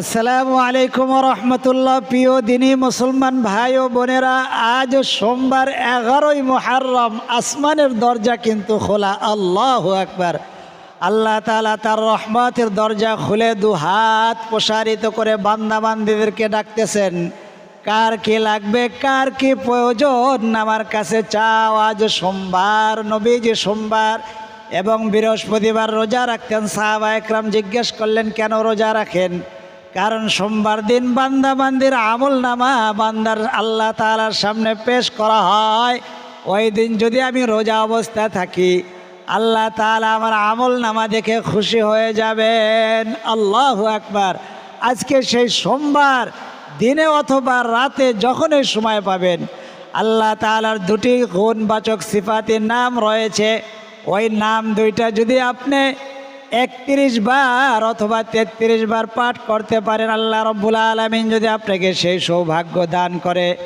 আসসালামু আলাইকুম রহমতুল্লাহ। প্রিয় দিনী মুসলমান ভাই ও বোনেরা, আজ সোমবার এগারোই মোহারম আসমানের দরজা কিন্তু খোলা। আল্লাহ একবার আল্লাহ তালা তার রহমতের দরজা খুলে দু হাত প্রসারিত করে বান্দা বান্দিদেরকে ডাকতেছেন, কার কি লাগবে, কার কি প্রয়োজন? আমার কাছে চাও, আজ সোমবার, নবীজি সোমবার এবং বৃহস্পতিবার রোজা রাখতেন। সাহাবা একরাম জিজ্ঞেস করলেন, কেন রোজা রাখেন? কারণ সোমবার দিন বান্দা বান্দির আমল নামা বান্দার আল্লাহ তালার সামনে পেশ করা হয়। ওই দিন যদি আমি রোজা অবস্থায় থাকি, আল্লাহ তালা আমার আমল নামা দেখে খুশি হয়ে যাবেন। আল্লাহ একবার আজকে সেই সোমবার দিনে অথবা রাতে যখনই সময় পাবেন, আল্লাহ তালার দুটি গুণবাচক সিফাতির নাম রয়েছে। ওই নাম দুইটা যদি আপনি একত্রিশ বার অথবা তেত্রিশ বার পাঠ করতে পারেন আল্লাহ রব্বুল আলমিন যদি আপনাকে সেই সৌভাগ্য দান করে।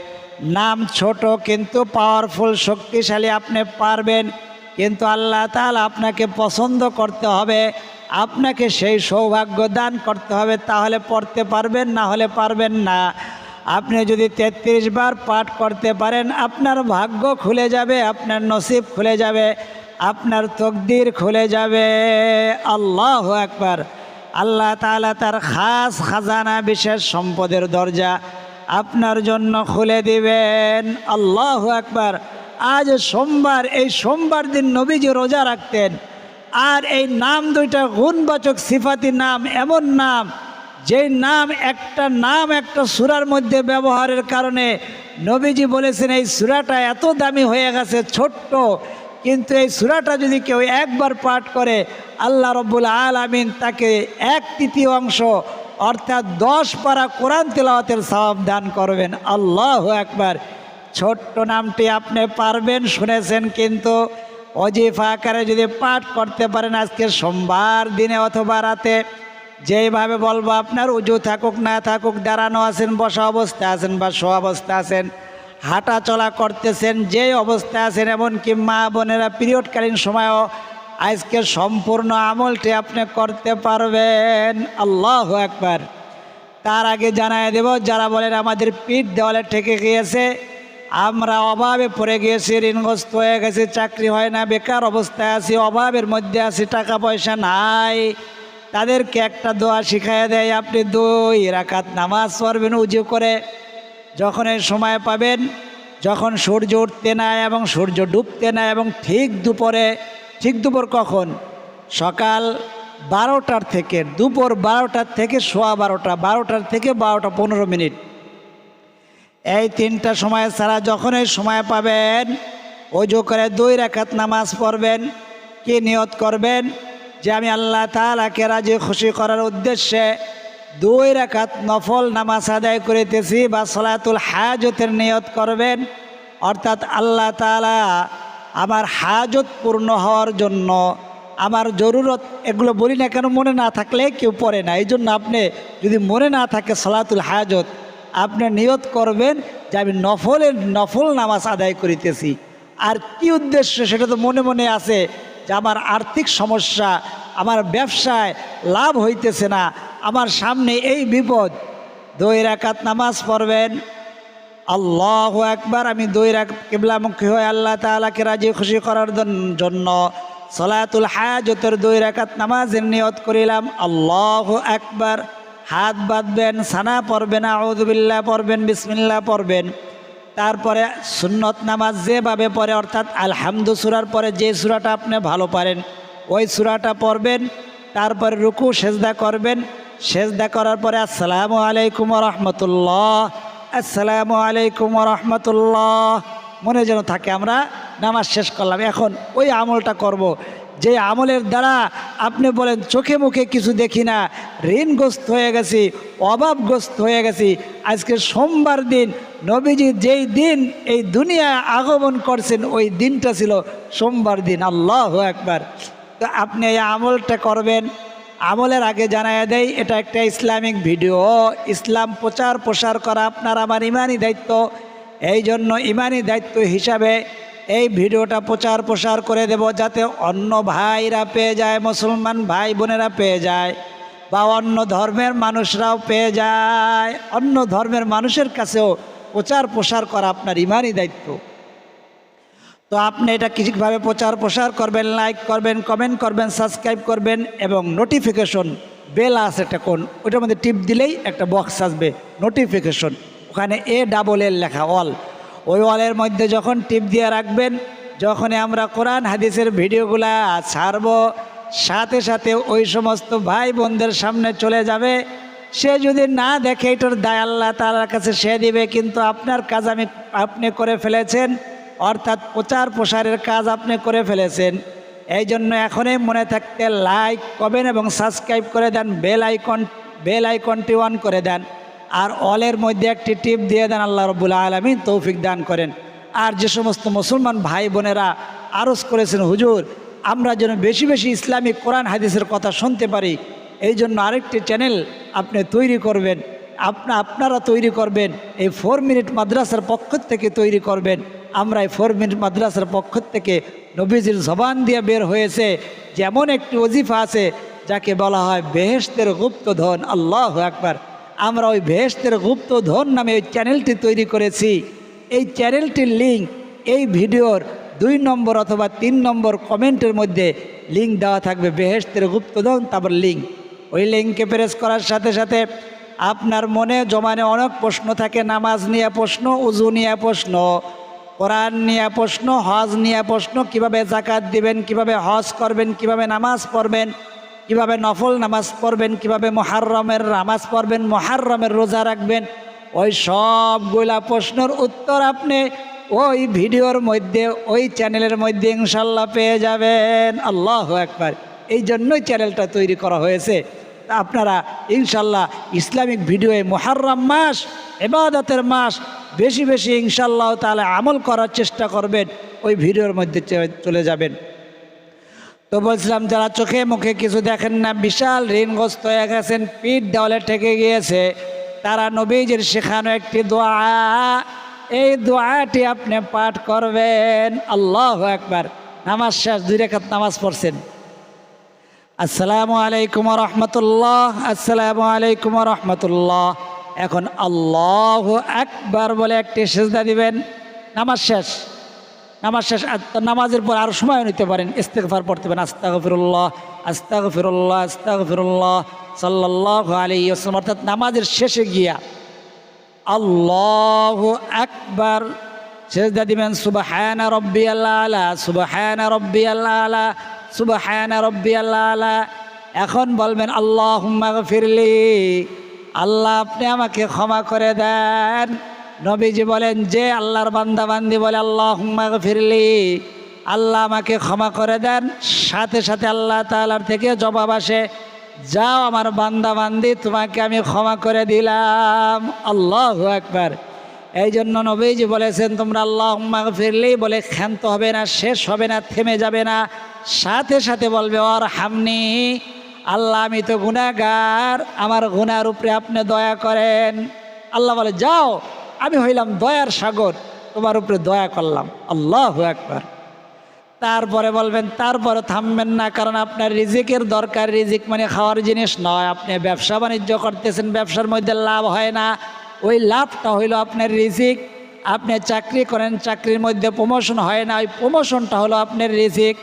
নাম ছোট কিন্তু পাওয়ারফুল শক্তিশালী আপনি পারবেন। কিন্তু আল্লাহ তাআলা আপনাকে পছন্দ করতে হবে। আপনাকে সেই সৌভাগ্য দান করতে হবে। তাহলে পড়তে পারবেন, না হলে পারবেন না। আপনি যদি তেত্রিশ বার পাঠ করতে পারেন, আপনার ভাগ্য খুলে যাবে, আপনার নসিব খুলে যাবে। আপনার তকদির খুলে যাবে। আল্লাহ একবার আল্লাহ তাআলা তার খাস খাজানা, বিশেষ সম্পদের দরজা আপনার জন্য খুলে দিবেন। আল্লাহ একবার আজ সোমবার, এই সোমবার দিন নবীজি রোজা রাখতেন। আর এই নাম দুইটা গুণবাচক সিফাতি নাম, এমন নাম, যেই নাম একটা নাম একটা সুরার মধ্যে ব্যবহারের কারণে নবীজি বলেছেন, এই সুরাটা এত দামি হয়ে গেছে, ছোট্ট কিন্তু এই সুরাটা যদি কেউ একবার পাঠ করে, আল্লাহ রব্বুল আলমিন তাকে এক তৃতীয় অংশ, অর্থাৎ দশ পারা কোরআন তেলাওয়াতের সওয়াব দান করবেন। আল্লাহ একবার ছোট্ট নামটি আপনি পারবেন, শুনেছেন কিন্তু অজিফা আকারে যদি পাঠ করতে পারেন আজকে সোমবার দিনে অথবা রাতে, যেইভাবে বলব, আপনার উজু থাকুক না থাকুক, দাঁড়ানো আছেন, বসা অবস্থা আছেন বা শো অবস্থা আছেন হাঁটা চলা করতেছেন, যে অবস্থায় আছেন, এমনকি মা বোনেরা পিরিয়ডকালীন সময়ও আজকে সম্পূর্ণ আমলটি আপনি করতে পারবেন। আল্লাহ একবার তার আগে জানাই দেব, যারা বলেন আমাদের পিঠ দেওয়ালে ঠেকে গিয়েছে, আমরা অভাবে পড়ে গিয়েছি, ঋণগ্রস্ত হয়ে গেছি, চাকরি হয় না, বেকার অবস্থায় আছি, অভাবের মধ্যে আছি টাকা পয়সা নাই। তাদেরকে একটা দোয়া শিখাইয়া দেয়, আপনি দুই রাকাত নামাজ পড়বেন, উজু করে যখন এই সময় পাবেন, যখন সূর্য উঠতে নাই এবং সূর্য ডুবতে নাই এবং ঠিক দুপুরে, ঠিক দুপুর কখন? সকাল বারোটার থেকে, দুপুর বারোটার থেকে সোয়া বারোটা বারোটার থেকে বারোটা পনেরো মিনিট। এই তিনটা সময় ছাড়া যখন এই সময় পাবেন, অজু করে দুই রাকাত নামাজ পড়বেন। কি নিয়ত করবেন? যে আমি আল্লাহ তালাকে রাজি খুশি করার উদ্দেশ্যে দুই রাকাত নফল নামাজ আদায় করিতেছি বা সলাতুল হাজতের নিয়ত করবেন, অর্থাৎ আল্লাহ তালা আমার হাজত পূর্ণ হওয়ার জন্য আমার জরুরত, এগুলো বলি না কেন, মনে না থাকলে কেউ পড়ে না। এই জন্য আপনি যদি মনে না থাকে সলাতুল হাজত, আপনি নিয়ত করবেন যে আমি নফলের, নফল নামাজ আদায় করিতেছি। আর কি উদ্দেশ্য, সেটা তো মনে মনে আছে যে আমার আর্থিক সমস্যা, আমার ব্যবসায় লাভ হইতেছে না আমার সামনে এই বিপদ। দুই রাকাত নামাজ পড়বেন। আল্লাহ একবার আমি দুই রাক কিবলামুখী হয়ে আল্লাহ তালাকে রাজি খুশি করার জন্য সলাতুল হায়াজতের দুই রাকাত নামাজের নিয়ত করিলাম। আল্লাহ একবার হাত বাঁধবেন, সানা পড়বেন আউদুবিল্লা পড়বেন বিসমিল্লা পড়বেন। তারপরে সুন্নত নামাজ যেভাবে পড়ে, অর্থাৎ আলহামদু সুরার পরে যে সুরাটা আপনি ভালো পারেন, ওই সুরাটা পড়বেন। তারপরে রুকু, সেজদা করবেন। সেজদা করার পরে আসসালামু আলাইকুম রহমতুল্লাহ, আসসালামু আলাইকুম রহমতুল্লাহ। মনে যেন থাকে আমরা নামাজ শেষ করলাম। এখন ওই আমলটা করব। যে আমলের দ্বারা আপনি বলেন, চোখে মুখে কিছু দেখি না, ঋণগ্রস্ত হয়ে গেছি, অভাবগ্রস্ত হয়ে গেছি। আজকে সোমবার দিন, নবীজি যেই দিন এই দুনিয়ায় আগমন করছেন, ওই দিনটা ছিল সোমবার দিন। আল্লাহ একবার তো আপনি এই আমলটা করবেন আমলের আগে জানায় দেয় এটা একটা ইসলামিক ভিডিও। ইসলাম প্রচার প্রসার করা আপনার আমার ইমানই দায়িত্ব। এই জন্য ইমানই দায়িত্ব হিসাবে এই ভিডিওটা প্রচার প্রসার করে দেব যাতে অন্য ভাইরা পেয়ে যায়, মুসলমান ভাই বোনেরা পেয়ে যায়, বা অন্য ধর্মের মানুষরাও পেয়ে যায়। অন্য ধর্মের মানুষের কাছেও প্রচার প্রসার করা আপনার ইমানই দায়িত্ব। তো আপনি এটা কীভাবে প্রচার প্রসার করবেন লাইক করবেন কমেন্ট করবেন সাবস্ক্রাইব করবেন এবং নোটিফিকেশন বেল আছে একটা কোন ওটার মধ্যে টিপ দিলেই একটা বক্স আসবে নোটিফিকেশন ওখানে এ ডাবল এল লেখা অল ওই অলের মধ্যে যখন টিপ দিয়ে রাখবেন, যখনই আমরা কোরআন হাদিসের ভিডিওগুলা ছাড়ব, সাথে সাথে ওই সমস্ত ভাই বোনদের সামনে চলে যাবে। সে যদি না দেখে, এটার দায় আল্লাহ তালার কাছে সে দিবে, কিন্তু আপনার কাজ আমি, আপনি করে ফেলেছেন অর্থাৎ প্রচার প্রসারের কাজ আপনি করে ফেলেছেন। এই জন্য এখনই মনে থাকতে লাইক করবেন এবং সাবস্ক্রাইব করে দেন বেল আইকন বেল আইকনটি অন করে দেন। আর অলের মধ্যে একটি টিপ দিয়ে দেন, আল্লাহ রবুল্লা আলমিন তৌফিক দান করেন। আর যে সমস্ত মুসলমান ভাই বোনেরা আরজ করেছেন, হুজুর, আমরা যেন বেশি বেশি ইসলামিক কোরআন, হাদিসের কথা শুনতে পারি। এই জন্য আরেকটি চ্যানেল আপনি তৈরি করবেন। আপনা আপনারা তৈরি করবেন, এই ফোর মিনিট মাদ্রাসার পক্ষ থেকে তৈরি করবেন। আমরা এই ফোর মিনিট মাদ্রাসার পক্ষ থেকে নবীজির জবান দিয়ে বের হয়েছে। যেমন একটি অজিফা আছে, যাকে বলা হয় বেহেস্তের গুপ্ত ধন আল্লাহ একবার আমরা ওই বেহেস্তের গুপ্ত ধন নামে ওই চ্যানেলটি তৈরি করেছি। এই চ্যানেলটির লিঙ্ক এই ভিডিওর দুই নম্বর অথবা তিন নম্বর কমেন্টের মধ্যে লিঙ্ক দেওয়া থাকবে বেহেস্তের গুপ্তধন তারপর লিঙ্ক ওই লিঙ্কে প্রেস করার সাথে সাথে আপনার মনে জমানে অনেক প্রশ্ন থাকে, নামাজ নিয়ে প্রশ্ন, উজু নিয়ে প্রশ্ন, কোরআন নিয়ে প্রশ্ন, হজ নিয়ে প্রশ্ন, কীভাবে জাকাত দিবেন, কীভাবে হজ করবেন, কীভাবে নামাজ পড়বেন, কীভাবে নফল নামাজ পড়বেন, কীভাবে মহারমের নামাজ পড়বেন মহারমের রোজা রাখবেন, ওই সবগুলা প্রশ্নের উত্তর আপনি ওই ভিডিওর মধ্যে, ওই চ্যানেলের মধ্যে ইনশাল্লাহ পেয়ে যাবেন। আল্লাহ একবার এই জন্যই চ্যানেলটা তৈরি করা হয়েছে। আপনারা ইনশাল্লাহ ইসলামিক ভিডিওয়ে মহারম মাস এবাদতের মাস বেশি বেশি ইনশাল্লাহ তাহলে আমল করার চেষ্টা করবেন, ওই ভিডিওর মধ্যে চলে যাবেন। তো বলছিলাম, যারা চোখে মুখে কিছু দেখেন না, বিশাল ঋণগ্রস্ত হয়ে গেছেন, পিঠ দেওয়ালে ঠেকে গিয়েছে, তারা নবীজির শেখানো একটি দোয়া, এই দোয়াটি আপনি পাঠ করবেন। আল্লাহ একবার নামাজ শেষ, দুই রেখাত নামাজ পড়ছেন। আসসালামু আলাইকুম রহমতুল্লাহ, আসসালামু আলাইকুম রহমতুল্লাহ। এখন আল্লাহ একবার বলে একটি সেজদা দিবেন। নামাজ শেষ। নামাজ শেষ নামাজের পর আরও সময় নিতে পারেন। ইস্তেকফার পড়তে পারেন। আস্তাগ ফিরুল্লাহ আস্তাগ ফিরুল্লাহ আস্তাগ ফিরুল্লাহ সাল্লাহ আলী আসলাম অর্থাৎ নামাজের শেষে গিয়া আল্লাহ আকবার সেজদা দিবেন। সুবহানা রব্বি আল্লাহ সুবহানা রব্বি আল্লাহ সুবহানা এখন বলবেন আল্লাহ ফিরলি আল্লাহ, আপনি আমাকে ক্ষমা করে দেন। নবীজি বলেন, যে আল্লাহর বান্দা বান্দি বলে আল্লাহ ফিরলি আল্লাহ আমাকে ক্ষমা করে দেন। সাথে সাথে আল্লাহ তালার থেকে জবাব আসে, যাও আমার বান্দা বান্দি তোমাকে আমি ক্ষমা করে দিলাম। আল্লাহ একবার এই জন্য নবীজি বলেছেন, তোমরা আল্লাহ ফিরলেই বলে ক্ষান্ত হবে না, শেষ হবে না, থেমে যাবে না। সাথে সাথে বলবে, ওর হামনি, আল্লাহ, আমি তো গুণাগার আমার গুনার উপরে আপনি দয়া করেন। আল্লাহ বলে, যাও, আমি হইলাম দয়ার সাগর, তোমার উপরে দয়া করলাম। আল্লাহ একবার তারপরে বলবেন, তারপরে থামবেন না, কারণ আপনার রিজিকের দরকার। রিজিক মানে খাওয়ার জিনিস নয়। আপনি ব্যবসা বাণিজ্য করতেছেন, ব্যবসার মধ্যে লাভ হয় না। ওই লাভটা হইল আপনার রিজিক। আপনি চাকরি করেন, চাকরির মধ্যে প্রমোশন হয় না। ওই প্রমোশনটা হলো আপনার রিজিক।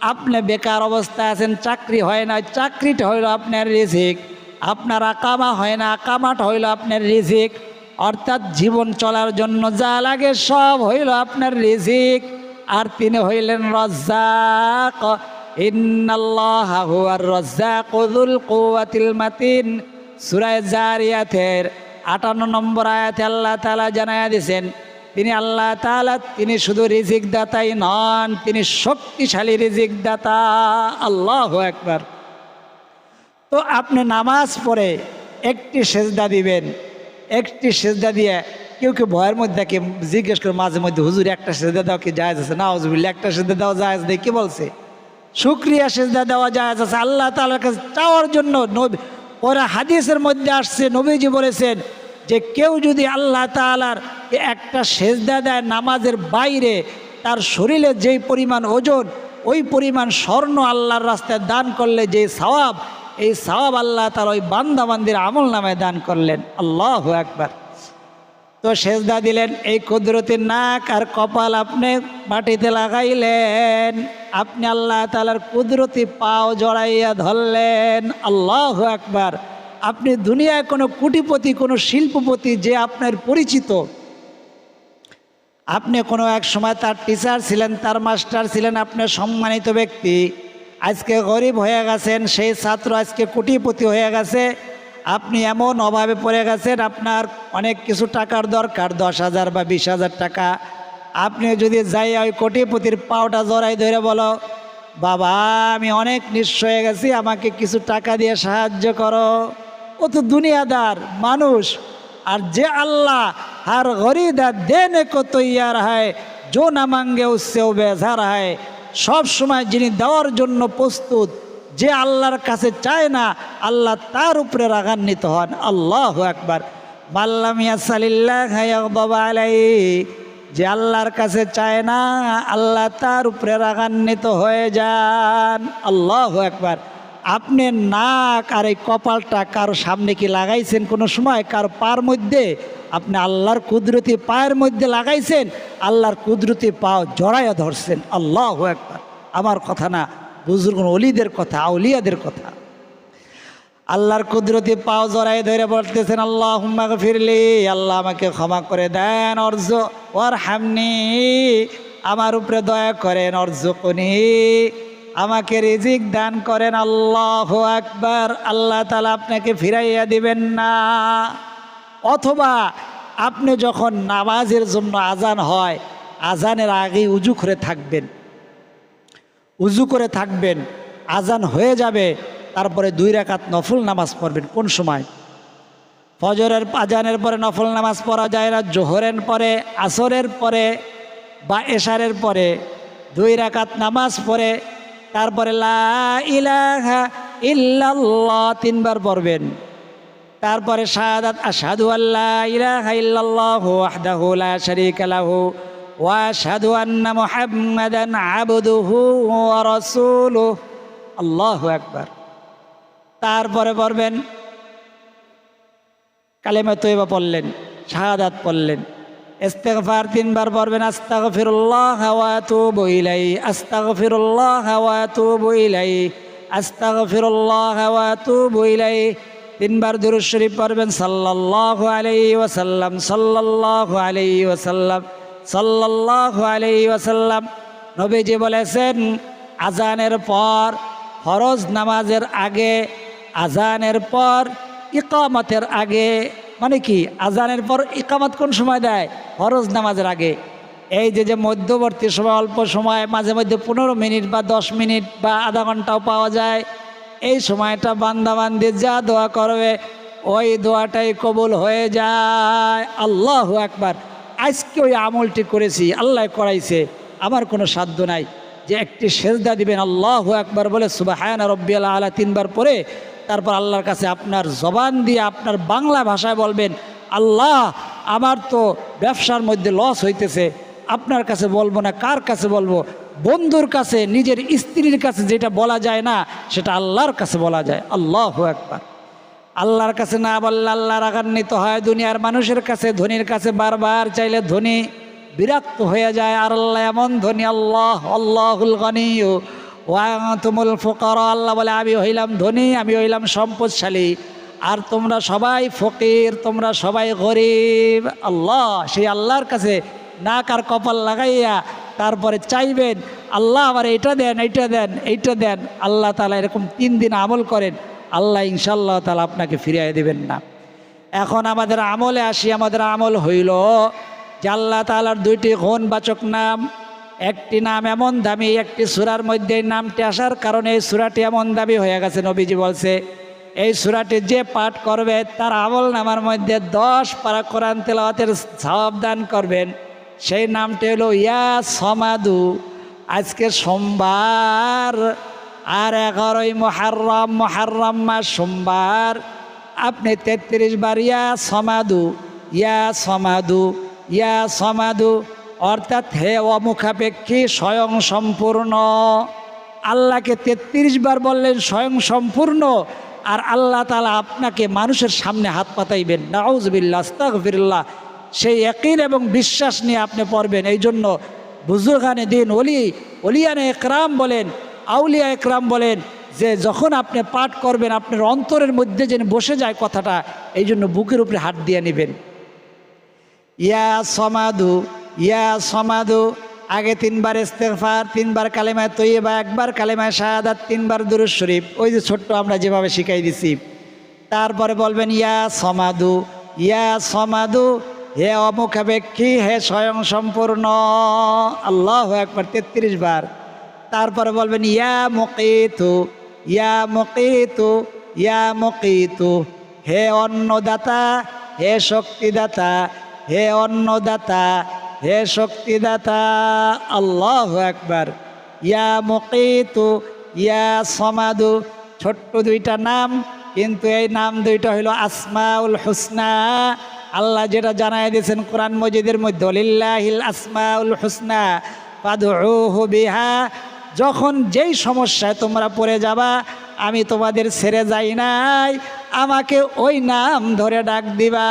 আপনি বেকার অবস্থায় আছেন, চাকরি হয় না চাকরিটা হইল আপনার রিজিক। আপনার আকামা হয় না, আকামাটা হইল আপনার রিজিক। অর্থাৎ জীবন চলার জন্য যা লাগে সব হইল আপনার রিজিক। আর তিনি হইলেন রজ্জাক। ইন্নাল্লাহ হুয়ার রজ্জাক যুল কুওয়াতিল মাতিন। সূরা জারিয়াতের 58 নম্বর আয়াতে আল্লাহ তাআলা জানায়া দিয়েছেন তিনি আল্লাহ তাআলা, তিনি শুধু রিজিক দাতাই নন, তিনি শক্তিশালী রিজিক দাতা আল্লাহ একবার তো আপনি নামাজ পড়ে একটি সেজদা দিবেন, একটি সেজদা দিয়ে কেউ কেউ ভয়ের মধ্যে দেখে জিজ্ঞেস করে মাঝে মধ্যে, হুজুর, একটা সেজদা দেওয়া কি জায়েজ আছে? না হুজুর একটা সেজদা দেওয়া জায়েজ নেই, কি বলছে? শুক্রিয়া সেজদা দেওয়া জায়েজ আছে। আল্লাহ তাআলার কাছে চাওয়ার জন্য ওরা হাদিসের মধ্যে আসছে, নবীজি বলেছেন যে কেউ যদি আল্লাহ তালার একটা সেজদা দেয় নামাজের বাইরে, তার শরীরে যেই পরিমাণ ওজন, ওই পরিমাণ স্বর্ণ আল্লাহর রাস্তায় দান করলে যে সওয়াব, এই সওয়াব আল্লাহ তার ওই বান্দাবান্দির আমল নামে দান করলেন। আল্লাহ একবার তো সেজদা দিলেন, এই কুদরতি নাক আর কপাল আপনি মাটিতে লাগাইলেন। আপনি আল্লাহ তালার কুদরতি পাও জড়াইয়া ধরলেন। আল্লাহ একবার আপনি দুনিয়ায় কোনো কুটিপতি, কোনো শিল্পপতি যে আপনার পরিচিত, আপনি কোনো এক সময় তার টিচার ছিলেন, তার মাস্টার ছিলেন আপনার সম্মানিত ব্যক্তি, আজকে গরিব হয়ে গেছেন, সেই ছাত্র আজকে কোটিপতি হয়ে গেছে, আপনি এমন অভাবে পড়ে গেছেন, আপনার অনেক কিছু টাকার দরকার, দশ হাজার বা বিশ হাজার টাকা। আপনি যদি যাই ওই কোটিপতির পাওটা জড়াই ধরে বলো, বাবা, আমি অনেক নিঃস্ব হয়ে গেছি, আমাকে কিছু টাকা দিয়ে সাহায্য করো। ও তো দুনিয়াদার মানুষ। আর যে আল্লাহ আর গরিদা দেনে কত ইয়ার হয়, জো না মাঙ্গে উৎসেও বেঝার হয়। সব সময় যিনি দেওয়ার জন্য প্রস্তুত, যে আল্লাহর কাছে চায় না, আল্লাহ তার উপরে রাগান্বিত হন। আল্লাহ একবার মাল্লামিয়া সালিল্লাহ আলাই যে আল্লাহর কাছে চায় না, আল্লাহ তার উপরে রাগান্বিত হয়ে যান। আল্লাহ একবার আপনি নাক আর এই কপালটা কারও সামনে কি লাগাইছেন কোনো সময়? কারও পার মধ্যে? আপনি আল্লাহর কুদরতি পায়ের মধ্যে লাগাইছেন, আল্লাহর কুদরতি পাও জড়াইয়া ধরছেন। আল্লাহ একবার আমার কথা না, বুজুর্গ অলিদের কথা, আউলিয়াদের কথা। আল্লাহর কুদরতি পাও জড়াই ধরে বলতেছেন আল্লাহ হুম্মাকে ফিরলি আল্লাহ আমাকে ক্ষমা করে দেন, অর্জ ওর হামনি আমার উপরে দয়া করেন অর্জ কনি আমাকে রিজিক দান করেন, আল্লাহ একবার আল্লাহ তালা আপনাকে ফিরাইয়া দিবেন না। অথবা আপনি যখন নামাজের জন্য আজান হয় আজানের আগেই উজু করে থাকবেন। উজু করে থাকবেন আজান হয়ে যাবে, তারপরে দুই রাকাত নফল নামাজ পড়বেন। কোন সময়? ফজরের আজানের পরে নফল নামাজ পড়া যায় না, জোহরের পরে, আসরের পরে বা এশারের পরে। দুই রাকাত নামাজ পড়ে তারপরে লা ইলাহা ইল্লাল্লাহ তিনবার পড়বেন। তারপরে আল্লাহ ইলাহা ইল্লাল্লাহু লা লাহু ওয়া তারপরে পড়বেন কালেমা তৈবা পড়লেন, শাহাদাত পড়লেন। ইস্তেগফার তিনবার পড়বেন, আস্তাগফিরুল্লাহ ওয়া আতুবু ইলাইহি, আস্তাগফিরুল্লাহ ওয়া আতুবু ইলাইহি, আস্তাগফিরুল্লাহ ওয়া আতুবু ইলাইহি। তিনবার দুরুদ শরীফ পড়বেন, সাল্লাল্লাহু আলাইহি ওয়াসাল্লাম, সাল্লাল্লাহু আলাইহি ওয়াসাল্লাম, সাল্লাল্লাহু আলাইহি ওয়াসাল্লাম। নবীজি বলেছেন, আজানের পর, ফরজ নামাজের আগে, আজানের পর, ইকামতের আগে মানে কি? আজানের পর ইকামত কোন সময় দেয়? ফরজ নামাজের আগে। এই যে যে মধ্যবর্তী সময়, অল্প সময়, মাঝে মধ্যে পনেরো মিনিট বা দশ মিনিট বা আধা ঘন্টাও পাওয়া যায়। এই সময়টা বান্দাবান্দি যা দোয়া করবে, ওই দোয়াটাই কবুল হয়ে যায়। আল্লাহ একবার আজকে ওই আমলটি করেছি, আল্লাহ করাইছে। আমার কোনো সাধ্য নাই যে একটি সেজদা দিবেন, আল্লাহ একবার বলে সুবাহায়না রব্বিআল আলা তিনবার পরে তারপর আল্লাহর কাছে আপনার জবান দিয়ে আপনার বাংলা ভাষায় বলবেন, আল্লাহ, আমার তো ব্যবসার মধ্যে লস হইতেছে। আপনার কাছে বলব না, কার কাছে বলব? বন্ধুর কাছে, নিজের স্ত্রীর কাছে যেটা বলা যায় না, সেটা আল্লাহর কাছে বলা যায়। আল্লাহ একবার আল্লাহর কাছে না বললে আল্লাহ রাগান্বিত হয়, দুনিয়ার মানুষের কাছে, ধনির কাছে বারবার চাইলে ধনী বিরক্ত হয়ে যায়, আর আল্লাহ এমন ধনী, আল্লাহ, আল্লাহুল গনিও ওয়াতুমুল ফকর, আল্লাহ বলে, আমি হইলাম ধনী, আমি হইলাম সম্পদশালী। আর তোমরা সবাই ফকির, তোমরা সবাই গরিব। আল্লাহ, সেই আল্লাহর কাছে নাক আর কপাল লাগাইয়া তারপরে চাইবেন, আল্লাহ আমার এইটা দেন এইটা দেন এইটা দেন। আল্লাহ তালা এরকম তিন দিন আমল করেন, আল্লাহ ইনশাল্লাহ তালা আপনাকে ফিরিয়ে দেবেন না। এখন আমাদের আমলে আসি, আমাদের আমল হইল যে আল্লাহ তালার দুইটি ঘন বাচক নাম একটি নাম এমন দামি, একটি সুরার মধ্যে নামটি আসার কারণে এই সুরাটি এমন দামি হয়ে গেছে, নবীজি বলছে। এই সুরাটি যে পাঠ করবে, তার আমল নামার মধ্যে দশ পারা কোরআন তেলাওয়াতের সাবধান করবেন। সেই নামটি হলো ইয়া সমাদু। আজকে সোমবার, আর এগারোই মহারম মহারম মাস সোমবার। আপনি তেত্রিশ বার ইয়া সমাদু ইয়া সমাদু ইয়া সমাদু। অর্থাৎ হে অমুখাপেক্ষী স্বয়ং সম্পূর্ণ। আল্লাহকে তেত্রিশ বার বললেন স্বয়ং সম্পূর্ণ, আর আল্লাহ তালা আপনাকে মানুষের সামনে হাত পাতাইবেন। নাউজবিল্লা আস্তাগফিরুল্লাহ। সেই একইন এবং বিশ্বাস নিয়ে আপনি পড়বেন। এই জন্য বুজুর্গানে দিন অলি অলিয়ানে একরাম বলেন, আউলিয়া একরাম বলেন, যে যখন আপনি পাঠ করবেন, আপনার অন্তরের মধ্যে যেন বসে যায় কথাটা এই জন্য বুকের উপরে হাত দিয়ে নেবেন। ইয়া সমাধু ইয়া সমাধু আগে তিনবার ইস্তেফার তিনবার কালেমায় তৈবা একবার কালেমায় শাহাদাত, তিনবার দুরুজ শরীফ। ওই যে ছোট্ট আমরা যেভাবে শিখাই দিছি। তারপরে বলবেন, ইয়া সমাধু ইয়া সমাধু হে অমুখাপেক্ষী, হে স্বয়ং সম্পূর্ণ। আল্লাহ একবার তেত্রিশ বার। তারপরে বলবেন, ইয়া মুকিতু ইয়া মুকিতু ইয়া মুকিতু, হে অন্নদাতা, হে শক্তিদাতা, হে অন্নদাতা হে শক্তিদাতা, আল্লাহ একবার ইয়া মুকিতু, ইয়া সমাদু। ছোট্ট দুইটা নাম, কিন্তু এই নাম দুইটা হইল আসমাউল হুসনা। আল্লাহ যেটা জানাই দিয়েছেন কোরআন মজিদের মধ্যে লিল্লাহিল আসমাউল হুসনা পাদুহু বিহা। যখন যেই সমস্যায় তোমরা পড়ে যাবা, আমি তোমাদের ছেড়ে যাই নাই, আমাকে ওই নাম ধরে ডাক দিবা।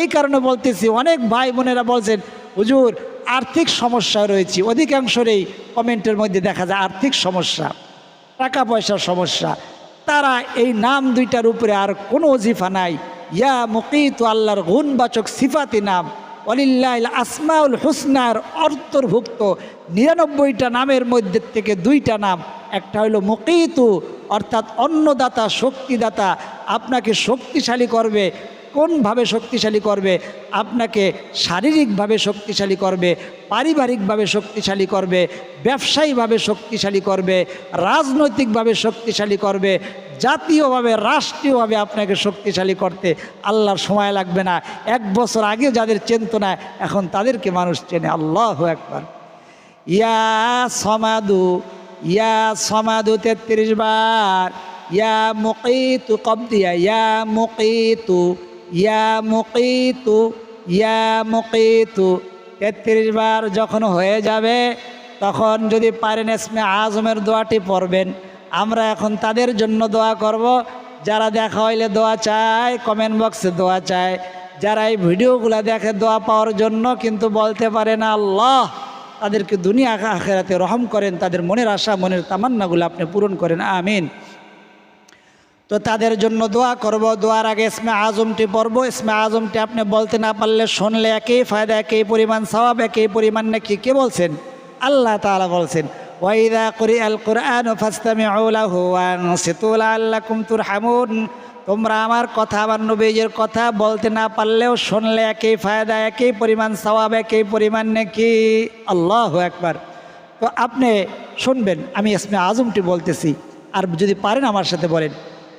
এই কারণে বলতেছি, অনেক ভাই বোনেরা বলছেন হুজুর, আর্থিক সমস্যা রয়েছে। অধিকাংশরই কমেন্টের মধ্যে দেখা যায় আর্থিক সমস্যা, টাকা পয়সার সমস্যা। তারা এই নাম দুইটার উপরে আর কোনো অজিফা নাই। ইয়া মুকিত আল্লাহর গুণবাচক সিফাতি নাম। অলিল্লাহ আসমাউল হুসনার অন্তর্ভুক্ত নিরানব্বইটা নামের মধ্যে থেকে দুইটা নাম। একটা হলো মুকিতু, অর্থাৎ অন্নদাতা, শক্তিদাতা। আপনাকে শক্তিশালী করবে। কোনভাবে শক্তিশালী করবে? আপনাকে শারীরিকভাবে শক্তিশালী করবে, পারিবারিকভাবে শক্তিশালী করবে, ব্যবসায়ীভাবে শক্তিশালী করবে, রাজনৈতিকভাবে শক্তিশালী করবে, জাতীয়ভাবে, রাষ্ট্রীয়ভাবে আপনাকে শক্তিশালী করতে আল্লাহর সময় লাগবে না। এক বছর আগে যাদের চেনত না এখন তাদেরকে মানুষ চেনে। আল্লাহ একবার ইয়া সমাদু ইয়া সমাদু তেত্রিশ বার, ইয়া মুকিতু কবদিয়া, ইয়া মুকিতু ইয়া মুকিতু ইয়া মুকিতু। তেত্রিশ বার যখন হয়ে যাবে, তখন যদি পারেন এসমে আজমের দোয়াটি পড়বেন। আমরা এখন তাদের জন্য দোয়া করব। যারা দেখা হইলে দোয়া চায় কমেন্ট বক্সে দোয়া চায়। যারা এই ভিডিওগুলো দেখে দোয়া পাওয়ার জন্য কিন্তু বলতে পারে না, আল্লাহ, তাদেরকে দুনিয়া আখেরাতে রহম করেন। তাদের মনের আশা, মনের তামান্নাগুলো আপনি পূরণ করেন। আমিন। তো তাদের জন্য দোয়া করব, দোয়ার আগে ইসমে আজমটি পড়ব। ইসমে আজমটি আপনি বলতে না পারলে শুনলে একই ফায়দা, একই পরিমাণ সওয়াব একই পরিমাণ নাকি কে বলছেন? আল্লাহ তাআলা বলছেন ওয়াইদা করি আল কোরআন ফাস্তামিউ লাহু ওয়ানসিতু লাআল্লাকুম তুরহামুন। তোমরা আমার কথা, আমার নবীজের কথা বলতে না পারলেও শুনলে একই ফায়দা, একই পরিমাণ সওয়াব একই পরিমাণ নাকি? আল্লাহ একবার তো আপনি শুনবেন, আমি ইসমে আজমটি বলতেছি। আর যদি পারেন আমার সাথে বলেন।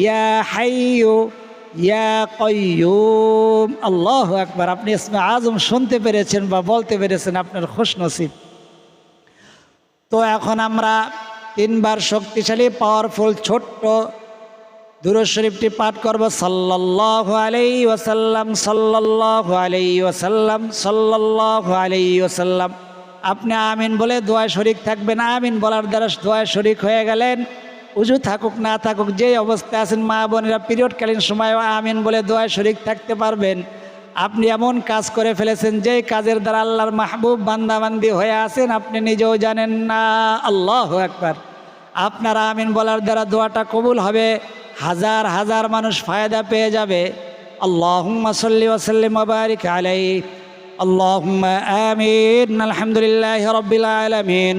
ইয়া হাইয়ু, ইয়া কয়ুম আল্লাহ একবার আপনি ইসমে আজম শুনতে পেরেছেন বা বলতে পেরেছেন আপনার খুশ নসিব তো এখন আমরা তিনবার শক্তিশালী পাওয়ারফুল ছোট্ট দুরুদ শরীফটি পাঠ করব। সাল্লাল্লাহু আলাইহি ওয়াসাল্লাম, সাল্লাল্লাহু আলাইহি ওয়াসাল্লাম, সাল্লাল্লাহু আলাইহি ওয়াসাল্লাম। আপনি আমিন বলে দোয়া শরিক থাকবেন। আমিন বলার দ্বারা দোয়া শরিক হয়ে গেলেন। উজু থাকুক, না থাকুক যে অবস্থায় আছেন মা বোনেরা পিরিয়ডকালীন সময়ও আমিন বলে দোয়া শরিক থাকতে পারবেন। আপনি এমন কাজ করে ফেলেছেন যে কাজের দ্বারা আল্লাহর মাহবুব বান্দাবান্দি হয়ে আছেন, আপনি নিজেও জানেন না। আল্লাহ একবার আপনার আমিন বলার দ্বারা দোয়াটা কবুল হবে, হাজার হাজার মানুষ ফায়দা পেয়ে যাবে। আল্লাহ সাল্লি ওসাল্লিম বারিক আলাই আল্লাহ আমিন। আলহামদুলিল্লাহ আলমিন।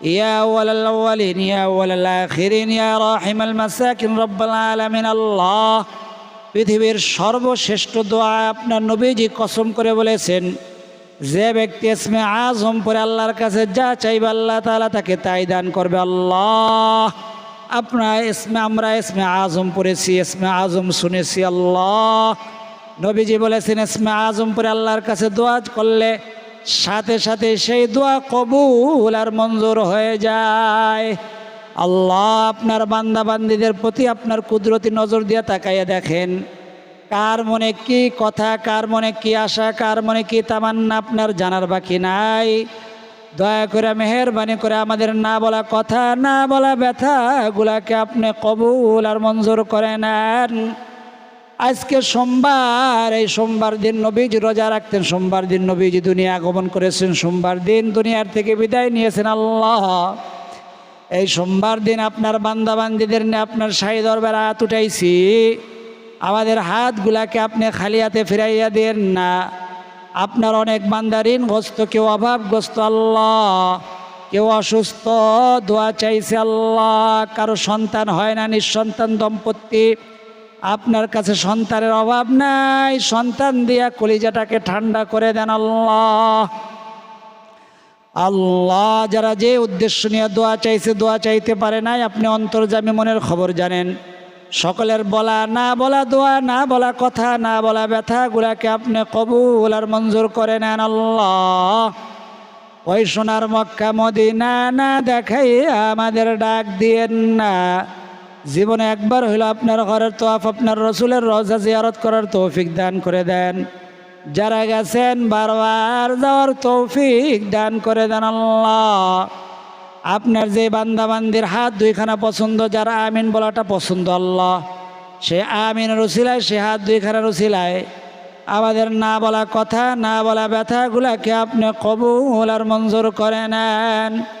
يا أول الأولين يا أول الآخرين يا راحم المساكين رب العالمين الله পৃথিবীর সর্বশ্রেষ্ঠ দোয়া আপনার নবীজি কসম করে বলেছেন যে ব্যক্তি ইসমে আজম পরে আল্লাহর কাছে যা চাইবে আল্লাহ তাআলা তাকে তাই দান করবে আল্লাহ আপনার ইসমে আমরা ইসমে আজম পড়েছি ইসমে আজম শুনেছি আল্লাহ নবীজি বলেছেন ইসমে আজম পরে আল্লাহর কাছে দোয়া করলে সাথে সাথে সেই দোয়া কবুল আর মঞ্জুর হয়ে যায়। আল্লাহ আপনার বান্দা বান্দিদের প্রতি আপনার কুদরতি নজর দিয়ে তাকাইয়া দেখেন। কার মনে কি কথা, কার মনে কি আশা, কার মনে কি তামান্না আপনার জানার বাকি নাই। দয়া করে মেহরবানি করে আমাদের না বলা কথা, না বলা ব্যথাগুলাকে আপনি কবুল আর মঞ্জুর করে নেন। আজকে সোমবার, এই সোমবার দিন নবীজি রোজা রাখতেন, সোমবার দিন নবীজি দুনিয়া আগমন করেছেন, সোমবার দিন দুনিয়ার থেকে বিদায় নিয়েছেন আল্লাহ। এই সোমবার দিন আপনার বান্দাবান্দিদের নিয়ে আপনার শাহী দরবার হাত উঠাইছি। আমাদের হাতগুলাকে আপনি খালি হাতে ফিরাইয়া দেন না। আপনার অনেক বান্দা ঋণগ্রস্ত, কেউ অভাবগ্রস্ত, আল্লাহ। কেউ অসুস্থ, দোয়া চাইছে আল্লাহ। কারও সন্তান হয় না, নিঃসন্তান দম্পতি। আপনার কাছে সন্তানের অভাব নাই। সন্তান দিয়া কলিজাটাকে ঠান্ডা করে দেন আল্লাহ। আল্লাহ যারা যে উদ্দেশ্য নিয়ে দোয়া চাইছে, দোয়া চাইতে পারে নাই, আপনি অন্তর্জামী মনের খবর জানেন। সকলের বলা, না বলা দোয়া, না বলা কথা, না বলা ব্যথাগুলাকে আপনি কবুল আর মঞ্জুর করে নেন আল্লাহ। ওই সোনার মক্কা মদিনা না দেখাই আমাদের ডাক দিয়েন না। জীবনে একবার হইল আপনার ঘরের তোয়াফ, আপনার রসুলের রজা জিয়ারত করার তৌফিক দান করে দেন। যারা গেছেন বারবার যাওয়ার তৌফিক দান করে দেন আল্লাহ। আপনার যে বান্দাবান্দির হাত দুইখানা পছন্দ, যারা আমিন বলাটা পছন্দ আল্লাহ। সে আমিন রসিলায় সে হাত দুইখানা রসিলায় আমাদের না বলা কথা, না বলা ব্যথাগুলাকে আপনি কবুল আর মঞ্জুর করে নেন।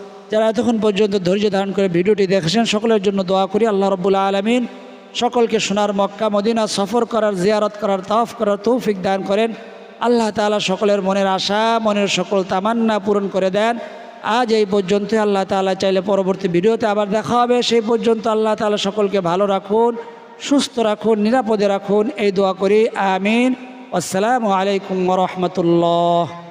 যারা এতক্ষণ পর্যন্ত ধৈর্য ধারণ করে ভিডিওটি দেখেছেন, সকলের জন্য দোয়া করি, আল্লাহ রব্বুল্লা আলমিন সকলকে সোনার মক্কা, মদিনা সফর করার, জিয়ারত করার তফ করার তৌফিক দান করেন। আল্লাহ তালা সকলের মনের আশা, মনের সকল তামান্না পূরণ করে দেন। আজ এই পর্যন্ত আল্লাহ তালা চাইলে পরবর্তী ভিডিওতে আবার দেখা হবে। সেই পর্যন্ত আল্লাহ তালা সকলকে ভালো রাখুন, সুস্থ রাখুন, নিরাপদে রাখুন। এই দোয়া করি, আমিন। আসসালামু আলাইকুম রহমতুল্লাহ।